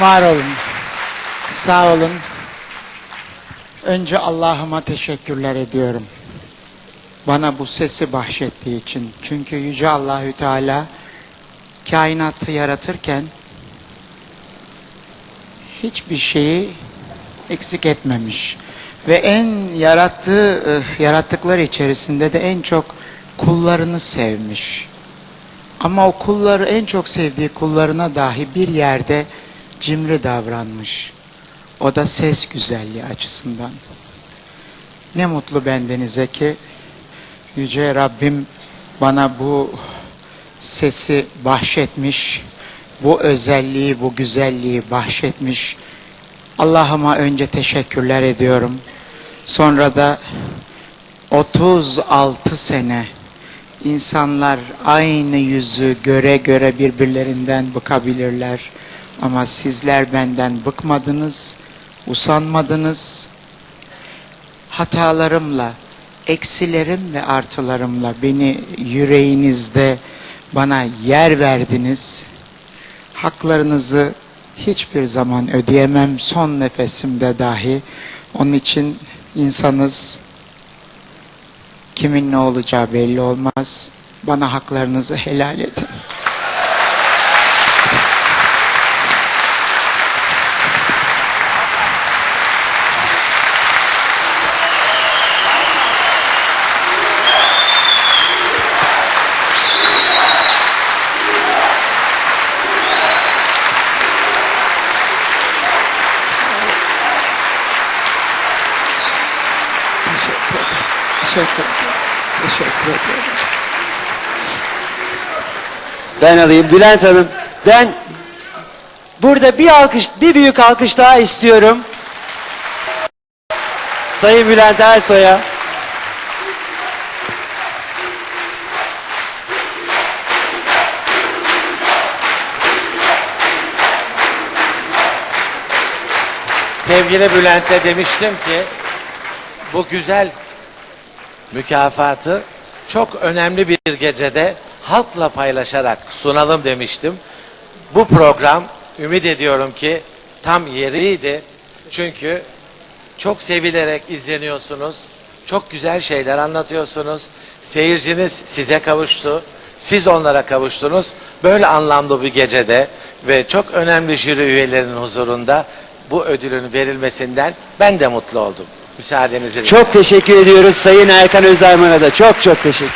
Var olun. Sağ olun. Önce Allah'ıma teşekkürler ediyorum. Bana bu sesi bahşettiği için. Çünkü Yüce Allahü Teala kainatı yaratırken hiçbir şeyi eksik etmemiş. Ve en yarattığı eh, yarattıklar içerisinde de en çok kullarını sevmiş. Ama o kulları en çok sevdiği kullarına dahi bir yerde cimri davranmış. O da ses güzelliği açısından. Ne mutlu bendenize ki Yüce Rabbim bana bu sesi bahşetmiş, bu özelliği, bu güzelliği bahşetmiş. Allah'ıma önce teşekkürler ediyorum. Sonra da 36 sene insanlar aynı yüzü göre göre birbirlerinden bıkabilirler. Ama sizler benden bıkmadınız, usanmadınız. Hatalarımla, eksilerim ve artılarımla beni yüreğinizde bana yer verdiniz. Haklarınızı hiçbir zaman ödeyemem son nefesimde dahi. Onun için insanız kimin ne olacağı belli olmaz. Bana haklarınızı helal edin. Teşekkür ederim. Teşekkür ederim. Ben alayım. Bülent Hanım. Ben burada bir alkış, bir büyük alkış daha istiyorum. Sayın Bülent Ersoy'a. Sevgili Bülent'e demiştim ki bu güzel mükafatı çok önemli bir gecede halkla paylaşarak sunalım demiştim. Bu program ümit ediyorum ki tam yeriydi. Çünkü çok sevilerek izleniyorsunuz. Çok güzel şeyler anlatıyorsunuz. Seyirciniz size kavuştu. Siz onlara kavuştunuz. Böyle anlamlı bir gecede ve çok önemli jüri üyelerinin huzurunda bu ödülün verilmesinden ben de mutlu oldum. Müsaadenizle. Çok teşekkür ediyoruz Sayın Erkan Özayman'a da. Çok çok teşekkür